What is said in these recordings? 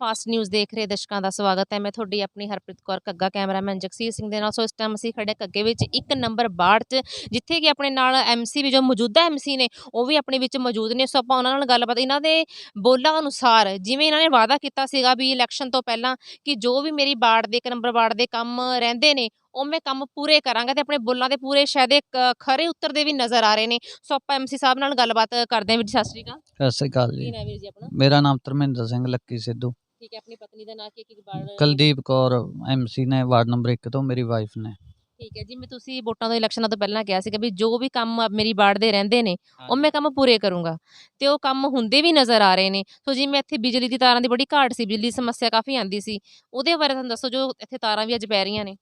Fast news ਦੇਖ ਰਹੇ ਦਰਸ਼ਕਾਂ ਦਾ ਸਵਾਗਤ ਹੈ। ਮੈਂ ਤੁਹਾਡੀ ਆਪਣੀ ਹਰਪ੍ਰੀਤ ਕੌਰ ਕੱਗਾ ਕੈਮਰਾਮੈਨ ਜਗਸੀਰ ਸਿੰਘ ਦੇ ਨਾਲ। ਸੋ ਇਸ ਟਾਈਮ ਅਸੀਂ ਖੜੇ ਕੱਗੇ ਵਿੱਚ ਇੱਕ ਨੰਬਰ ਬਾੜ 'ਚ ਜਿੱਥੇ ਕਿ ਆਪਣੇ ਨਾਲ ਐਮਸੀ ਵੀ ਜੋ ਮੌਜੂਦਾ ਐਮਸੀ ਨੇ ਉਹ ਵੀ ਆਪਣੇ ਵਿੱਚ ਮੌਜੂਦ ਨੇ। ਸੋ ਆਪਾਂ ਉਹਨਾਂ ਨਾਲ ਗੱਲਬਾਤ ਇਹਨਾਂ ਦੇ ਬੋਲਾਂ ਅਨੁਸਾਰ ਜਿਵੇਂ ਇਹਨਾਂ ਨੇ ਵਾਅਦਾ ਕੀਤਾ ਸੀਗਾ ਵੀ ਇਲੈਕਸ਼ਨ ਤੋਂ ਪਹਿਲਾਂ ਕਿ ਜੋ ਵੀ ਮੇਰੀ ਬਾੜ ਦੇ ਇੱਕ ਨੰਬਰ ਬਾੜ ਦੇ ਕੰਮ ਰਹਿੰਦੇ ਨੇ ਉਹ ਮੈਂ ਕੰਮ ਪੂਰੇ ਕਰਾਂਗਾ ਤੇ ਆਪਣੇ ਬੋਲਾਂ ਦੇ ਪੂਰੇ ਸ਼ਾਇਦ ਇੱਕ ਖਰੇ ਉਤਰਦੇ ਵੀ ਨਜ਼ਰ ਆ ਰਹੇ ਨੇ। ਸੋ ਆਪਾਂ ਐਮਸੀ ਸਾਹਿਬ ਨਾਲ ਗੱਲਬਾਤ ਕਰਦੇ ਹਾਂ। ਵੀਰ ਜੀ ਸਤਿ ਸ਼੍ਰੀ ਅਕਾਲ। ਸਤਿ ਸ਼੍ਰੀ ਅਕਾਲ ਜੀ। ਮੇਰਾ ਨਾਮ ਧਰਮਿੰਦਰ ਸਿੰਘ ਲੱਕੀ ਸਿੱਧੂ। ਠੀਕ ਹੈ ਆਪਣੀ ਪਤਨੀ ਦਾ ਨਾਂ ਕੀ ਹੈ ਕਿ ਕੁਲਦੀਪ ਕੌਰ ਐਮਸੀ ਨੇ ਵਾਰਡ ਨੰਬਰ 1 ਤੋਂ ਮੇਰੀ ਵਾਈਫ ਨੇ। ਠੀਕ ਹੈ ਜਿਵੇਂ ਤੁਸੀਂ ਵੋਟਾਂ ਤੋਂ ਇਲੈਕਸ਼ਨਾਂ ਤੋਂ ਪਹਿਲਾਂ ਕਿਹਾ ਸੀਗਾ ਵੀ ਜੋ ਵੀ ਕੰਮ ਮੇਰੀ ਬਾੜ ਦੇ ਰਹਿੰਦੇ ਨੇ ਉਹ ਮੈਂ ਕੰਮ ਪੂਰੇ ਕਰੂੰਗਾ। ਤੇ ਉਹ ਕੰਮ ਹੁੰਦੇ ਵੀ ਨਜ਼ਰ ਆ ਰਹੇ ਨੇ। ਸੋ ਜਿਵੇਂ ਇੱਥੇ ਬਿਜਲੀ ਦੀ ਤਾਰਾਂ ਦੀ ਬੜੀ ਘਾਟ ਸੀ ਬਿਜਲੀ ਦੀ ਸਮੱਸਿਆ ਕਾਫੀ ਆਂਦੀ ਸੀ। ਉਹਦੇ ਬਾਰੇ ਤੁਹਾਨੂੰ ਦੱਸੋ ਜੋ ਇੱਥੇ ਤਾਰਾਂ ਵੀ ਅੱਜ ਪੈ ਰਹੀਆਂ ਨੇ।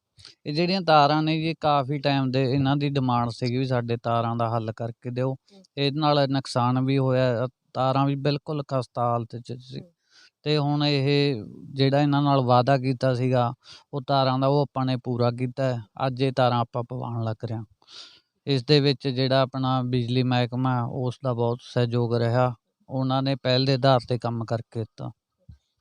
ਇਹ ਜਿਹੜੀਆਂ ਤਾਰਾਂ ਨੇ ਜੀ ਕਾਫੀ ਟਾਈਮ ਦੇ ਇਹਨਾਂ ਦੀ ਡਿਮਾਂਡ ਸੀਗੀ ਵੀ ਸਾਡੇ ਤਾਰਾਂ ਦਾ ਹੱਲ ਕਰਕੇ ਦਿਓ। ਇਹਦੇ ਨਾਲ ਨੁਕਸਾਨ ਵੀ ਹੋਇਆ ਤਾਰਾਂ ਵੀ ਬਿਲਕੁਲ ਖਸਤਾ ਹਾਲਤ 'ਚ ਸੀ ਹੂੰ। ਤੇ ਹੁਣ ਇਹ ਜਿਹੜਾ ਇਹਨਾਂ ਨਾਲ ਵਾਅਦਾ ਕੀਤਾ ਸੀਗਾ ਉਹ ਤਾਰਾਂ ਦਾ ਉਹ ਆਪਾਂ ਨੇ ਪੂਰਾ ਕੀਤਾ। ਅੱਜ ਇਹ ਤਾਰਾਂ ਆਪਾਂ ਪਵਾਉਣ ਲੱਗ ਰਹੇ ਹਾਂ ਇਸ ਦੇ ਵਿੱਚ ਜਿਹੜਾ ਆਪਣਾ ਬਿਜਲੀ ਮਹਿਕਮਾ ਉਸ ਦਾ ਬਹੁਤ ਸਹਿਯੋਗ ਰਿਹਾ ਉਹਨਾਂ ਨੇ ਪਹਿਲ ਦੇ ਆਧਾਰ ਤੇ ਕੰਮ ਕਰਕੇ ਦਿੱਤਾ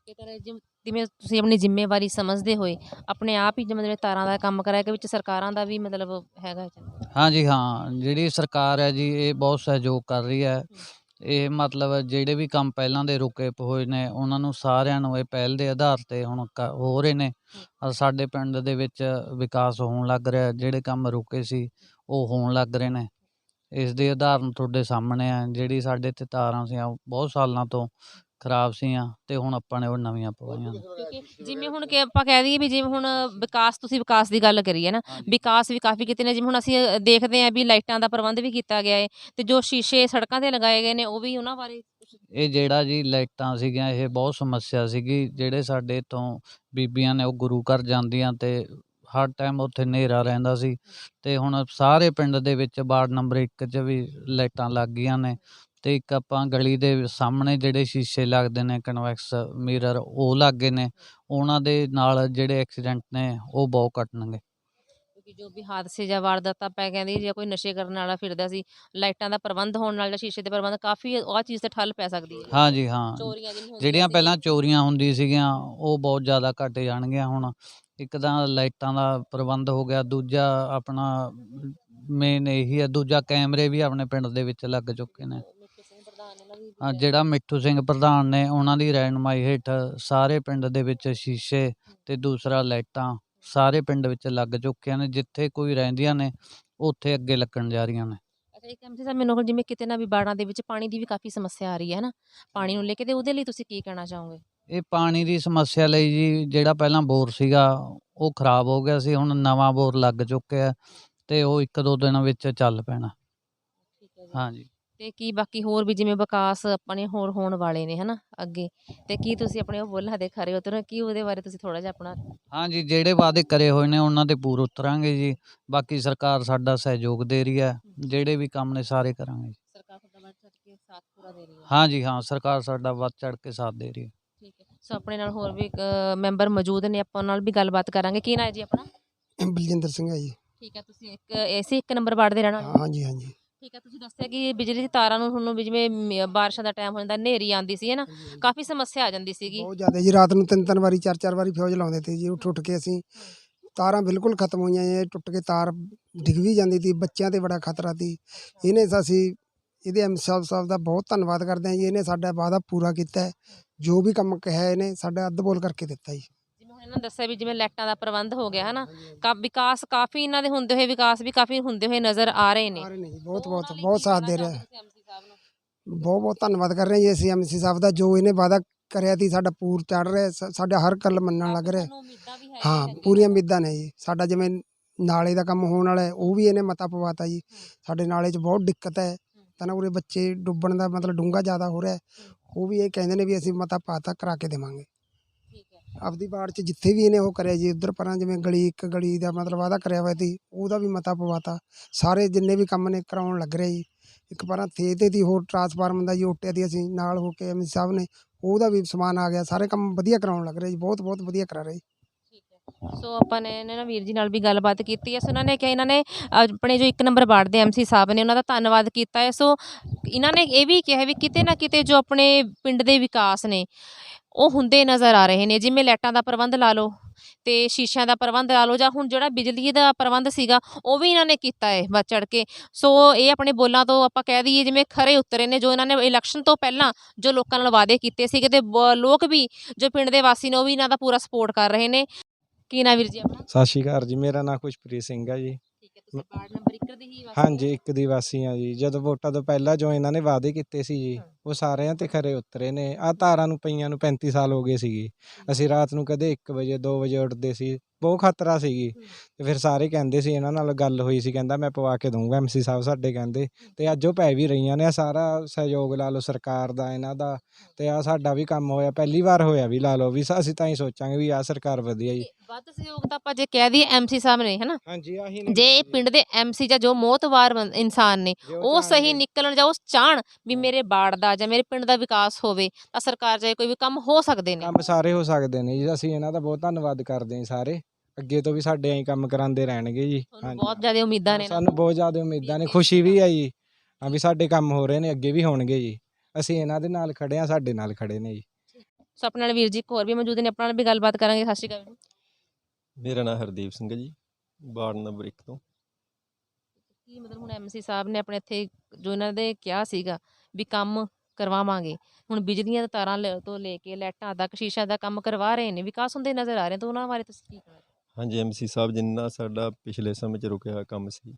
ਇਹ ਤਰ੍ਹਾਂ ਜਿਵੇਂ ਜਿਵੇਂ ਤੁਸੀਂ ਆਪਣੀ ਜ਼ਿੰਮੇਵਾਰੀ ਸਮਝਦੇ ਹੋਏ ਆਪਣੇ ਆਪ ਹੀ ਜਿਵੇਂ ਜਿਵੇਂ ਤਾਰਾਂ ਦਾ ਕੰਮ ਕਰਾਇਆ ਕਿ ਵਿੱਚ ਸਰਕਾਰਾਂ ਦਾ ਵੀ ਮਤਲਬ ਹੈਗਾ। ਹਾਂਜੀ ਹਾਂ ਜਿਹੜੀ ਸਰਕਾਰ ਹੈ ਜੀ ਇਹ ਬਹੁਤ ਸਹਿਯੋਗ ਕਰ ਰਹੀ ਹੈ ਇਹ ਮਤਲਬ ਜਿਹੜੇ ਵੀ ਕੰਮ ਪਹਿਲਾਂ ਦੇ ਰੁਕੇ ਹੋਏ ਨੇ, ਉਹਨਾਂ ਨੂੰ ਸਾਰਿਆਂ ਨੂੰ ਇਹ ਪਹਿਲ ਦੇ ਆਧਾਰ ਤੇ ਹੁਣ ਕ- ਹੋ ਰਹੇ ਨੇ। ਔਰ ਸਾਡੇ ਪਿੰਡ ਦੇ ਵਿੱਚ ਵਿਕਾਸ ਹੋਣ ਲੱਗ ਰਿਹਾ, ਜਿਹੜੇ ਕੰਮ ਰੁਕੇ ਸੀ, ਉਹ ਹੋਣ ਲੱਗ ਰਹੇ ਨੇ। ਇਸ ਦੇ ਉਦਾਹਰਨ ਤੁਹਾਡੇ ਸਾਹਮਣੇ ਆ, ਜਿਹੜੀ ਸਾਡੇ ਇੱਥੇ ਤਾਰਾਂ ਸੀ ਬਹੁਤ ਸਾਲਾਂ ਤੋਂ ਖਰਾਬ ਸੀਆਂ ਤੇ ਹੁਣ ਆਪਾਂ ਨੇ ਉਹ ਨਵੀਆਂ ਪਵਾਈਆਂ। ਕਿਉਂਕਿ ਜਿਵੇਂ ਹੁਣ ਕਿ ਆਪਾਂ ਕਹਿ ਦਈਏ ਵੀ ਜਿਵੇਂ ਹੁਣ ਵਿਕਾਸ ਤੁਸੀਂ ਵਿਕਾਸ ਦੀ ਗੱਲ ਕਰੀ ਹੈ ਨਾ ਵਿਕਾਸ ਵੀ ਕਾਫੀ ਕੀਤੇ ਨੇ ਜਿਵੇਂ ਹੁਣ ਅਸੀਂ ਦੇਖਦੇ ਹਾਂ ਵੀ ਲਾਈਟਾਂ ਦਾ ਪ੍ਰਬੰਧ ਵੀ ਕੀਤਾ ਗਿਆ ਹੈ ਤੇ ਜੋ ਸ਼ੀਸ਼ੇ ਸੜਕਾਂ ਤੇ ਲਗਾਏ ਗਏ ਨੇ ਉਹ ਵੀ ਉਹਨਾਂ ਬਾਰੇ ਇਹ ਜਿਹੜਾ ਜੀ ਲਾਈਟਾਂ ਸੀਗੀਆਂ ਇਹ ਬਹੁਤ ਸਮੱਸਿਆ ਸੀਗੀ ਜਿਹੜੇ ਸਾਡੇ ਤੋਂ ਬੀਬੀਆਂ ਨੇ ਉਹ ਗੁਰੂ ਘਰ ਜਾਂਦੀਆਂ ਤੇ ਹਰ ਟਾਈਮ ਉੱਥੇ ਹਨੇਰਾ ਰਹਿੰਦਾ ਸੀ ਤੇ ਹੁਣ ਸਾਰੇ ਪਿੰਡ ਦੇ ਵਿੱਚ ਵਾਰਡ ਨੰਬਰ 1 'ਚ ਵੀ ਲਾਈਟਾਂ ਲੱਗ ਗਈਆਂ ਨੇ ਤੇ ਇੱਕ ਆਪਾਂ ਗਲੀ ਦੇ ਸਾਹਮਣੇ ਜਿਹੜੇ ਸ਼ੀਸ਼ੇ ਲੱਗਦੇ ਨੇ ਕਨਵੈਕਸ ਮਿਰਰ ਉਹ ਲੱਗੇ ਨੇ। ਉਹਨਾਂ ਦੇ ਨਾਲ ਜਿਹੜੇ ਐਕਸੀਡੈਂਟ ਨੇ ਉਹ ਬਹੁਤ ਘਟਣਗੇ ਜੋ ਵੀ ਹਾਦਸੇ ਜਾਂ ਵਾਰਦਾਤਾਂ ਪੈ ਕਹਿੰਦੀ ਜੇ ਕੋਈ ਨਸ਼ੇ ਕਰਨ ਵਾਲਾ ਫਿਰਦਾ ਸੀ ਲਾਈਟਾਂ ਦਾ ਪ੍ਰਬੰਧ ਹੋਣ ਨਾਲ ਜਾਂ ਸ਼ੀਸ਼ੇ ਦੇ ਪ੍ਰਬੰਧ ਕਾਫੀ ਉਹ ਚੀਜ਼ ਤੇ ਠੱਲ ਪੈ ਸਕਦੀ ਹੈ। ਹਾਂਜੀ ਹਾਂ। ਚੋਰੀਆਂ ਜਿਹੜੀਆਂ। ਪਹਿਲਾਂ ਚੋਰੀਆਂ ਹੁੰਦੀ ਸੀਗੀਆਂ ਉਹ ਬਹੁਤ ਜ਼ਿਆਦਾ ਘਟ ਜਾਣਗੀਆਂ ਹੁਣ। ਇੱਕ ਤਾਂ ਲਾਈਟਾਂ ਦਾ ਪ੍ਰਬੰਧ ਹੋ ਗਿਆ ਦੂਜਾ ਆਪਣਾ ਮੇਨ ਇਹੀ ਹੈ ਦੂਜਾ ਕੈਮਰੇ ਵੀ ਆਪਣੇ ਪਿੰਡ ਦੇ ਵਿੱਚ ਲੱਗ ਚੁੱਕੇ ਨੇ। ਹਾਂ, ਜਿਹੜਾ ਮਿੱਠੂ ਸਿੰਘ ਪ੍ਰਧਾਨ ਨੇ ਉਹਨਾਂ ਦੀ ਰਹਿਨਮਾਈ ਹੇਠ ਸਾਰੇ ਪਿੰਡ ਦੇ ਵਿੱਚ ਸ਼ੀਸ਼ੇ ਤੇ ਦੂਸਰਾ ਲਾਈਟਾਂ ਸਾਰੇ ਪਿੰਡ ਵਿੱਚ ਲੱਗ ਚੁੱਕੀਆਂ ਨੇ ਜਿੱਥੇ ਕੋਈ ਰਹਿੰਦੀਆਂ ਨੇ ਉੱਥੇ ਅੱਗੇ ਲੱਗਣ ਜਾ ਰਹੀਆਂ ਨੇ। ਅੱਛਾ ਇੱਕ ਐਮਸੀ ਸਾਹਿਬ ਮੈਨੂੰ ਜਿਵੇਂ ਕਿਤੇ ਨਾ ਵੀ ਬਾੜਾਂ ਦੇ ਵਿੱਚ ਪਾਣੀ ਦੀ ਵੀ ਕਾਫੀ ਸਮੱਸਿਆ ਆ ਰਹੀ ਹੈ ਨਾ ਪਾਣੀ ਨੂੰ ਲੈ ਕੇ ਤੇ ਉਹਦੇ ਲਈ ਤੁਸੀਂ ਕੀ ਕਹਿਣਾ ਚਾਹੋਗੇ? ਇਹ ਪਾਣੀ ਦੀ ਸਮੱਸਿਆ ਲਈ ਜੀ ਜਿਹੜਾ ਪਹਿਲਾਂ ਬੋਰ ਸੀਗਾ ਉਹ ਖਰਾਬ ਹੋ ਗਿਆ ਸੀ ਹੁਣ ਨਵਾਂ ਬੋਰ ਲੱਗ ਚੁੱਕਿਆ ਤੇ ਉਹ ਇੱਕ ਦੋ ਦਿਨਾਂ ਵਿੱਚ ਚੱਲ ਪੈਣਾ। ਠੀਕ ਹੈ ਜੀ। ਹਾਂਜੀ। ਤੇ ਕੀ ਬਾਕੀ ਹੋਰ ਵੀ ਜਿਵੇਂ ਵਿਕਾਸ ਆਪਣੇ ਹੋਰ ਹੋਣ ਵਾਲੇ ਨੇ ਹਨਾ ਅੱਗੇ। ਤੇ ਕੀ ਤੁਸੀਂ ਆਪਣੇ ਉਹ ਬੋਲਾਂ ਦੇ ਖਰੇ ਉਤਰ ਕੀ ਉਹਦੇ ਬਾਰੇ ਤੁਸੀਂ ਥੋੜਾ ਜਿਹਾ ਆਪਣਾ ਹਾਂਜੀ ਜਿਹੜੇ ਵਾਅਦੇ ਕਰੇ ਹੋਏ ਨੇ ਉਹਨਾਂ ਤੇ ਪੂਰ ਉਤਰਾਂਗੇ ਜੀ। ਬਾਕੀ ਸਰਕਾਰ ਸਾਡਾ ਸਹਿਯੋਗ ਦੇ ਰਹੀ ਹੈ। ਜਿਹੜੇ ਵੀ ਕੰਮ ਨੇ ਸਾਰੇ ਕਰਾਂਗੇ ਸਰਕਾਰ ਤੁਹਾਡਾ ਵੱਧ ਚੜ ਕੇ ਸਾਥ ਪੂਰਾ ਦੇ ਰਹੀ ਹੈ। ਹਾਂਜੀ ਹਾਂ ਸਰਕਾਰ ਸਾਡਾ ਵੱਧ ਚੜ ਕੇ ਸਾਥ ਦੇ ਰਹੀ ਹੈ। ਠੀਕ ਹੈ। ਸੋ ਆਪਣੇ ਨਾਲ ਹੋਰ ਵੀ ਮੈਂਬਰ ਮੌਜੂਦ ਨੇ ਆਪਾਂ ਨਾਲ ਵੀ ਗੱਲਬਾਤ ਕਰਾਂਗੇ। ਕੀ ਨਾਂ ਹੈ ਜੀ ਆਪਣਾ? ਬਲਜਿੰਦਰ ਸਿੰਘ ਹੈ ਜੀ। ਠੀਕ ਹੈ ਤੁਸੀਂ ਇੱਕ ਐਸੇ ਇੱਕ ਨੰਬਰ ਵਾਰਡ ਦੇ ਰਹਿਣ ਵਾਲੇ ਹੋ? ਹਾਂਜੀ ਹਾਂਜੀ। ਠੀਕ ਹੈ ਤੁਸੀਂ ਦੱਸਿਆ ਕਿ ਬਿਜਲੀ ਦੀ ਤਾਰਾਂ ਨੂੰ ਤੁਹਾਨੂੰ ਵੀ ਜਿਵੇਂ ਮ- ਬਾਰਿਸ਼ਾਂ ਦਾ ਟਾਈਮ ਹੋ ਜਾਂਦਾ ਹਨੇਰੀ ਆਉਂਦੀ ਸੀ ਹੈ ਨਾ? ਕਾਫੀ ਸਮੱਸਿਆ ਆ ਜਾਂਦੀ ਸੀਗੀ। ਬਹੁਤ ਜ਼ਿਆਦਾ ਜੀ ਰਾਤ ਨੂੰ ਤਿੰਨ ਤਿੰਨ ਵਾਰੀ ਚਾਰ ਚਾਰ ਵਾਰੀ ਫਿਊਜ਼ ਲਾਉਂਦੇ ਤੇ ਜੀ ਉੱਠ ਉੱਠ ਕੇ ਅਸੀਂ ਤਾਰਾਂ ਬਿਲਕੁਲ ਖਤਮ ਹੋਈਆਂ ਇਹ ਟੁੱਟ ਕੇ ਤਾਰ ਡਿੱਗ ਵੀ ਜਾਂਦੀ ਸੀ ਬੱਚਿਆਂ ਤੇ ਬੜਾ ਖਤਰਾ ਸੀ। ਇਹਨੇ ਤਾਂ ਅਸੀਂ ਇਹਦੇ ਐਮ ਸਾਹਿਬ ਸਾਹਿਬ ਦਾ ਬਹੁਤ ਧੰਨਵਾਦ ਕਰਦੇ ਹਾਂ ਜੀ ਇਹਨੇ ਸਾਡਾ ਵਾਅਦਾ ਪੂਰਾ ਕੀਤਾ ਹੈ। ਜੋ ਵੀ ਕੰਮ ਕਿਹਾ ਇਹਨੇ ਸਾਡਾ ਅੱਧ ਬੋਲ ਕਰਕੇ ਦਿੱਤਾ ਜੀ। ਇਹਨਾਂ ਨੇ ਦੱਸਿਆ ਵੀ ਜਿਵੇਂ ਲਾਈਟਾਂ ਦਾ ਪ੍ਰਬੰਧ ਹੋ ਗਿਆ ਹੈ ਨਾ ਕਾ ਵਿਕਾਸ ਕਾਫੀ ਇਹਨਾਂ ਦੇ ਹੁੰਦੇ ਹੋਏ ਵਿਕਾਸ ਵੀ ਕਾਫੀ ਹੁੰਦੇ ਹੋਏ ਨਜ਼ਰ ਆ ਰਹੇ ਨੇ। ਸਾਰੇ ਨੇ ਜੀ ਬਹੁਤ ਬਹੁਤ ਬਹੁਤ ਸਾਥ ਦੇ ਰਿਹਾ? ਬਹੁਤ ਬਹੁਤ ਧੰਨਵਾਦ ਕਰ ਰਹੇ ਹਾਂ ਜੀ ਅਸੀਂ ਐਮਸੀ ਸਾਹਿਬ ਦਾ ਜੋ ਇਹਨੇ ਵਾਅਦਾ ਕਰਿਆ ਸੀ ਸਾਡਾ ਪੂਰ ਚੜ ਰਿਹਾ ਸਾ- ਸਾਡਾ ਹਰ ਗੱਲ ਮੰਨਣ ਲੱਗ ਰਿਹਾ। ਹਾਂ। ਪੂਰੀਆਂ ਉਮੀਦਾਂ ਨੇ ਜੀ। ਸਾਡਾ ਜਿਵੇਂ ਨਾਲੇ ਦਾ ਕੰਮ ਹੋਣ ਵਾਲਾ ਹੈ ਉਹ ਵੀ ਇਹਨੇ ਮਤਾ ਪਵਾਤਾ ਜੀ। ਸਾਡੇ ਨਾਲੇ 'ਚ ਬਹੁਤ ਦਿੱਕਤ ਹੈ। ਤਾਂ ਨਾ ਉਰੇ ਬੱਚੇ ਡੁੱਬਣ ਦਾ ਮਤਲਬ ਡੂੰਘਾ ਜ਼ਿਆਦਾ ਹੋ ਰਿਹਾ ਹੈ। ਉਹ ਵੀ ਇਹ ਕਹਿੰਦੇ ਨੇ ਵੀ ਅਸੀਂ ਮਤਾ ਪਾਤਾ ਕਰਾ ਕੇ ਦੇਵਾਂਗੇ। ਆਪਦੀ ਵਾਰਡ 'ਚ ਜਿੱਥੇ ਵੀ ਇਹਨੇ ਉਹ ਕਰਿਆ ਜੀ, ਉਧਰ ਪਰਾਂ ਜਿਵੇਂ ਗਲੀ, ਇੱਕ ਗਲੀ ਦਾ ਮਤਲਬ ਵਾਅਦਾ ਕਰਿਆ ਹੋਇਆ ਸੀ, ਉਹਦਾ ਵੀ ਮਤਾ ਪਵਾਤਾ। ਸਾਰੇ ਜਿੰਨੇ ਵੀ ਕੰਮ ਨੇ ਕਰਾਉਣ ਲੱਗ ਰਹੇ ਜੀ। ਇੱਕ ਪਰਾਂ ਥੇ ਤੇ ਦੀ ਹੋਰ ਟਰਾਂਸਫਾਰਮਰ ਦਾ ਜੀ ਓਟੇ ਦੀ ਅਸੀਂ ਨਾਲ ਹੋ ਕੇ ਐਮਸੀ ਸਾਹਿਬ ਨੇ, ਉਹਦਾ ਵੀ ਸਮਾਨ ਆ ਗਿਆ, ਸਾਰੇ ਕੰਮ ਵਧੀਆ ਕਰਾਉਣ ਲੱਗ ਰਹੇ ਜੀ ਬਹੁਤ ਬਹੁਤ ਵਧੀਆ ਕਰਾ ਰਹੇ ਠੀਕ ਸੋ ਆਪਾਂ ਨੇ ਇਹਨਾਂ ਨਾਲ ਵੀਰ ਜੀ ਨਾਲ ਵੀ ਗੱਲਬਾਤ ਕੀਤੀ ਹੈ। ਸੋ ਉਹਨਾਂ ਨੇ ਕਿਹਾ, ਇਹਨਾਂ ਨੇ ਆਪਣੇ ਜੋ ਇੱਕ ਨੰਬਰ ਵਾਰਡ ਦੇ ਐਮਸੀ ਸਾਹਿਬ ਨੇ, ਉਹਨਾਂ ਦਾ ਧੰਨਵਾਦ ਕੀਤਾ ਹੈ। ਸੋ ਇਹਨਾਂ ਨੇ ਇਹ ਵੀ ਕਿਹਾ ਵੀ ਕਿਤੇ ਨਾ ਕਿਤੇ ਜੋ ਆਪਣੇ ਪਿੰਡ ਦੇ ਵਿਕਾਸ ਨੇ, ਉਹ ਹੁੰਦੇ ਨਜ਼ਰ ਆ ਰਹੇ ਨੇ। ਜਿਵੇਂ ਲਾਈਟਾਂ ਦਾ ਪ੍ਰਬੰਧ ਲਾ ਲਓ ਤੇ ਸ਼ੀਸ਼ਿਆਂ ਦਾ ਪ੍ਰਬੰਧ ਲਾ ਲਓ ਜਾਂ ਹੁਣ ਜਿਹੜਾ ਬਿਜਲੀ ਦਾ ਪ੍ਰਬੰਧ ਸੀਗਾ, ਉਹ ਵੀ ਇਹਨਾਂ ਨੇ ਕੀਤਾ ਹੈ ਵੱਧ ਚੜ ਕੇ। ਸੋ ਇਹ ਆਪਣੇ ਬੋਲਾਂ ਤੋਂ ਆਪਾਂ ਕਹਿ ਦਈਏ, ਜਿਵੇਂ ਖਰੇ ਉਤਰੇ ਨੇ, ਜੋ ਇਹਨਾਂ ਨੇ ਇਲੈਕਸ਼ਨ ਤੋਂ ਪਹਿਲਾਂ ਜੋ ਲੋਕਾਂ ਨਾਲ ਵਾਅਦੇ ਕੀਤੇ ਸੀਗੇ ਤੇ ਲੋਕ ਵੀ, ਜੋ ਪਿੰਡ ਦੇ ਵਾਸੀ ਨੇ, ਉਹ ਵੀ ਇਹਨਾਂ ਦਾ ਪੂਰਾ ਸਪੋਰਟ ਕਰ ਰਹੇ ਨੇ। ਕੀ ਨਾ ਵੀਰ ਜੀ ਆਪਣਾ? ਸਤਿ ਸ਼੍ਰੀ ਅਕਾਲ ਜੀ ਮੇਰਾ ਨਾਮ ਖੁਸ਼ਪ੍ਰੀਤ ਸਿੰਘ ਹੈ ਜੀ। ਠੀਕ ਹੈ ਤੁਸੀਂ ਵਾਰਡ ਨੰਬਰ 1 ਦੀ ਹੀ ਵਾਸੀ ਹਾਂਜੀ ਇੱਕ ਦੀ ਵਾਸੀ ਆ ਜੀ। ਜਦੋਂ ਵੋਟਾਂ ਤੋਂ ਪਹਿਲਾਂ ਜੋ ਇਹਨਾਂ ਨੇ ਵਾਅਦੇ ਕੀਤੇ ਸੀ ਜੀ ਉਹ ਸਾਰਿਆਂ ਤੇ ਖਰੇ ਉਤਰੇ ਨੇ। ਆ ਤਾਰਾਂ ਨੂੰ ਪਈਆਂ ਨੂੰ 35 ਸਾਲ ਹੋ ਗਏ ਸੀਗੇ। ਅਸੀਂ ਰਾਤ ਨੂੰ ਕਦੇ 1 ਵਜੇ 2 ਵਜੇ ਉੱਠਦੇ ਸੀ। ਬਹੁਤ ਖਤਰਾ ਸੀਗੀ। ਤੇ ਫਿਰ ਸਾਰੇ ਕਹਿੰਦੇ ਸੀ ਇਹਨਾਂ ਨਾਲ ਗੱਲ ਹੋਈ ਸੀ ਕਹਿੰਦਾ ਮੈਂ ਪਵਾ ਕੇ ਦਊਂਗਾ ਐਮਸੀ ਸਾਹਿਬ ਸਾਡੇ ਕਹਿੰਦੇ। ਤੇ ਅੱਜ ਉਹ ਪੈ ਵੀ ਰਹੀਆਂ ਨੇ ਆਹ ਸਾਰਾ ਸਹਿਯੋਗ ਲਾ ਲਓ ਸਰਕਾਰ ਦਾ ਇਹਨਾਂ ਦਾ। ਤੇ ਆ ਸਾਡਾ ਵੀ ਕੰਮ ਹੋਇਆ ਪਹਿਲੀ ਵਾਰ ਹੋਇਆ ਵੀ ਲਾ ਲਓ ਵੀ ਸ- ਅਸੀਂ ਤਾਂ ਹੀ ਸੋਚਾਂਗੇ ਵੀ ਆ ਸਰਕਾਰ ਵਧੀਆ ਜੀ। ਵੱਧ ਸਹਿਯੋਗ ਤਾਂ ਆਪਾਂ ਜੇ ਕਹਿ ਦਈਏ ਐਮਸੀ ਸਾਹਿਬ ਨੇ ਹਨਾ? ਹਾਂਜੀ ਆਹੀ ਨੇ ਜੇ ਇਹ। ਪਿੰਡ ਦੇ ਐਮਸੀ ਜਾਂ ਜੋ ਮੋਤਵਾਰ ਬੰ- ਇਨਸਾਨ ਨੇ ਜੇ ਉਹ ਸਹੀ ਨਿਕਲਣ ਜਾਂ ਉਹ ਚਾਹਣ ਵੀ ਮੇਰੇ ਬਾੜ ਦਾ ਜਾਂ ਮੇਰੇ ਪਿੰਡ ਦਾ ਵਿਕਾਸ ਹੋਵੇ ਤਾਂ ਸਰਕਾਰ ਚਾਹੇ ਕੋਈ ਵੀ ਕੰਮ ਹੋ ਸਕਦੇ ਨੇ। ਕੰਮ ਸਾਰੇ ਹੋ ਸਕਦੇ ਨੇ ਜੀ ਅਸੀਂ ਇਹਨਾਂ ਦਾ ਬਹੁਤ ਧੰਨਵਾਦ ਕਰਦੇ ਹਾਂ ਸਾਰੇ। ਅੱਗੇ ਤੋਂ ਵੀ ਸਾਡੇ ਐਂ ਕੰਮ ਕਰਾਉਂਦੇ ਰਹਿਣਗੇ ਜੀ। ਤੁਹਾਨੂੰ। ਬਹੁਤ ਜ਼ਿਆਦਾ ਉਮੀਦਾਂ ਨੇ ਨਾ। ਸਾਨੂੰ ਬਹੁਤ ਜ਼ਿਆਦਾ ਉਮੀਦਾਂ ਨੇ ਖੁਸ਼ੀ ਵੀ ਹੈ ਜੀ। ਹਾਂ ਵੀ ਸਾਡੇ ਕੰਮ ਹੋ ਰਹੇ ਨੇ ਅੱਗੇ ਵੀ ਹੋਣਗੇ ਜੀ। ਅਸੀਂ ਇਹਨਾਂ ਦੇ ਨਾਲ ਖੜੇ ਆ ਸਾਡੇ ਨਾਲ ਖੜੇ ਨੇ ਜੀ। ਸੋ ਆਪਣੇ ਨਾਲ ਵੀਰ ਜੀ ਇੱਕ ਹੋਰ ਵੀ ਮੌਜੂਦ ਨੇ ਆਪਣੇ ਨਾਲ ਵੀ ਗੱਲਬਾਤ ਕਰਾਂਗੇ। ਸਤਿ ਸ਼੍ਰੀ ਅਕਾਲ ਵੀਰ ਜੀ। ਮੇਰਾ ਨਾਮ ਹਰਦੀਪ ਸਿੰਘ ਹੈ ਜੀ ਵਾਰਡ ਨੰਬਰ 1 ਤੋਂ। ਕੀ ਮਤਲਬ ਹੁਣ ਐਮਸੀ ਸਾਹਿਬ ਨੇ ਆਪਣੇ ਇੱਥੇ ਜੋ ਇਹਨਾਂ ਦੇ ਕਿਹਾ ਸੀਗਾ ਵੀ ਕੰਮ ਕਰਵਾਵਾਂਗੇ ਹੁਣ ਬਿਜਲੀਆਂ ਦੀਆਂ ਤਾਰਾਂ ਲੈ- ਤੋਂ ਲੈ ਕੇ ਲਾਈਟਾਂ ਤੱਕ ਸ਼ੀਸ਼ਾ ਦਾ ਕੰਮ ਕਰਵਾ ਰਹੇ ਨੇ ਵਿਕਾਸ ਹੁੰਦੇ ਨਜ਼ਰ ਆ ਰਹੇ ਤਾਂ ਉਹਨਾਂ ਬਾਰੇ ਤੁਸੀਂ ਕੀ ਕਹਿਣਾ ਹਾਂਜੀ ਐਮਸੀ ਸਾਹਿਬ ਜਿੰਨਾ ਸਾਡਾ ਪਿਛਲੇ ਸਮੇਂ 'ਚ ਰੁਕਿਆ ਹੋਇਆ ਕੰਮ ਸੀ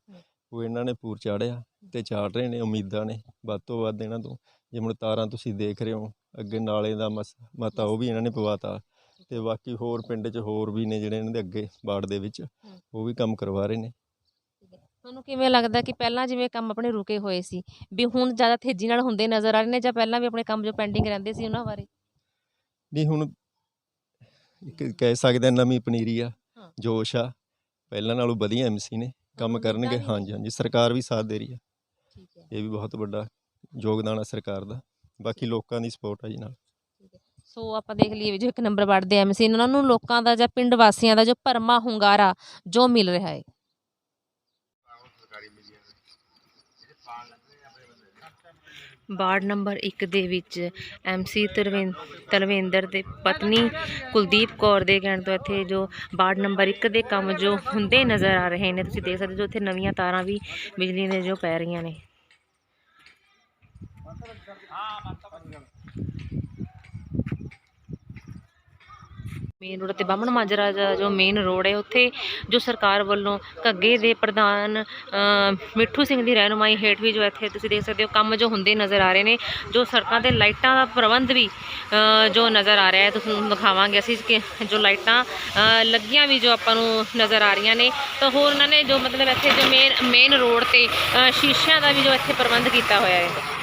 ਉਹ ਇਹਨਾਂ ਨੇ ਪੂਰ ਚਾੜਿਆ ਤੇ ਚਾੜ ਰਹੇ ਨੇ ਉਮੀਦਾਂ ਨੇ ਵੱਧ ਤੋਂ ਵੱਧ ਇਹਨਾਂ ਤੋਂ। ਜਿਵੇਂ ਤਾਰਾਂ ਤੁਸੀਂ ਦੇਖ ਰਹੇ ਹੋ ਅੱਗੇ ਨਾਲੇ ਦਾ ਮਸ ਮਤਾ ਉਹ ਵੀ ਇਹਨਾਂ ਨੇ ਪਵਾਤਾ ਤੇ ਬਾਕੀ ਹੋਰ ਪਿੰਡ 'ਚ ਹੋਰ ਵੀ ਨੇ ਜਿਹੜੇ ਇਹਨਾਂ ਦੇ ਅੱਗੇ ਵਾਰਡ ਦੇ ਵਿੱਚ ਉਹ ਵੀ ਕੰਮ ਕਰਵਾ ਰਹੇ ਨੇ। ਤੁਹਾਨੂੰ ਕਿਵੇਂ ਲੱਗਦਾ ਕਿ ਪਹਿਲਾਂ ਜਿਵੇਂ ਕੰਮ ਆਪਣੇ ਰੁਕੇ ਹੋਏ ਸੀ ਵੀ ਹੁਣ ਜ਼ਿਆਦਾ ਤੇਜ਼ੀ ਨਾਲ ਹੁੰਦੇ ਨਜ਼ਰ ਆ ਰਹੇ ਨੇ ਜਾਂ ਪਹਿਲਾਂ ਵੀ ਆਪਣੇ ਕੰਮ ਜੋ ਪੈਂਡਿੰਗ ਰਹਿੰਦੇ ਸੀ ਉਹਨਾਂ ਬਾਰੇ? ਨਹੀਂ ਹੁਣ ਇੱਕ ਕਹਿ ਸਕਦੇ ਹਾਂ ਨਵੀਂ ਪਨੀਰੀ ਆ। ਜੋਸ਼ ਆ ਪਹਿਲਾਂ ਨਾਲੋਂ ਵਧੀਆ ਐਮਸੀ ਨੇ ਕੰਮ ਕਰਨਗੇ। ਹਾਂਜੀ ਹਾਂਜੀ ਸਰਕਾਰ ਵੀ ਸਾਥ ਦੇ ਰਹੀ ਆ। ਠੀਕ ਹੈ। ਇਹ ਵੀ ਬਹੁਤ ਵੱਡਾ ਯੋਗਦਾਨ ਆ ਸਰਕਾਰ ਦਾ। ਬਾਕੀ ਲੋਕਾਂ ਦੀ ਸਪੋਰਟ ਆ ਜੀ ਨਾਲ। ਸੋ ਆਪਾਂ ਦੇਖ ਲਈਏ ਵੀ ਜੋ ਇੱਕ ਨੰਬਰ ਵਾਰਡ ਦੇ ਐਮਸੀ ਉਹਨਾਂ ਨੂੰ ਲੋਕਾਂ ਦਾ ਜਾਂ ਪਿੰਡ ਵਾਸੀਆਂ ਦਾ ਜੋ ਭਰਮਾ ਹੁੰਗਾਰਾ ਜੋ ਮਿਲ ਰਿਹਾ ਹੈ। ਵਾਰਡ ਨੰਬਰ 1 ਦੇ ਵਿੱਚ ਐਮਸੀ ਤਲਵਿੰਦਰ ਦੇ ਪਤਨੀ ਕੁਲਦੀਪ ਕੌਰ ਦੇ ਕਹਿਣ ਤੋਂ ਇੱਥੇ ਜੋ ਵਾਰਡ ਨੰਬਰ 1 ਦੇ ਕੰਮ ਜੋ ਹੁੰਦੇ ਨਜ਼ਰ ਆ ਰਹੇ ਨੇ, ਤੁਸੀਂ ਦੇਖ ਸਕਦੇ ਹੋ ਇੱਥੇ ਨਵੀਆਂ ਤਾਰਾਂ ਵੀ ਬਿਜਲੀ ਦੇ ਜੋ ਪੈ ਰਹੀਆਂ ਨੇ। ਮੇਨ ਰੋਡ ਤੇ ਬਾਹਮਣ ਮਾਜਰਾ ਜੋ ਮੇਨ ਰੋਡ ਹੈ, ਉੱਥੇ ਜੋ ਸਰਕਾਰ ਵੱਲੋਂ ਘੱਗੇ ਦੇ ਪ੍ਰਧਾਨ ਮਿੱਠੂ ਸਿੰਘ ਦੀ ਰਹਿਨੁਮਾਈ ਹੇਠ ਵੀ ਜੋ ਇੱਥੇ ਤੁਸੀਂ ਦੇਖ ਸਕਦੇ ਹੋ, ਕੰਮ ਜੋ ਹੁੰਦੇ ਨਜ਼ਰ ਆ ਰਹੇ ਨੇ, ਜੋ ਸੜਕਾਂ ਤੇ ਲਾਈਟਾਂ ਦਾ ਪ੍ਰਬੰਧ ਵੀ ਜੋ ਨਜ਼ਰ ਆ ਰਿਹਾ ਹੈ ਤੁਹਾਨੂੰ ਦਿਖਾਵਾਂਗੇ ਅਸੀਂ ਕਿ ਜੋ ਲਾਈਟਾਂ ਲੱਗੀਆਂ ਵੀ ਜੋ ਆਪਾਂ ਨੂੰ ਨਜ਼ਰ ਆ ਰਹੀਆਂ ਨੇ, ਤਾਂ ਹੋਰ ਉਹਨਾਂ ਨੇ ਜੋ ਮਤਲਬ ਇੱਥੇ ਜੋ ਮੇਨ ਮੇਨ ਰੋਡ ਤੇ ਸ਼ੀਸ਼ਿਆਂ ਦਾ ਵੀ ਜੋ ਇੱਥੇ ਪ੍ਰਬੰਧ ਕੀਤਾ ਹੋਇਆ ਹੈ।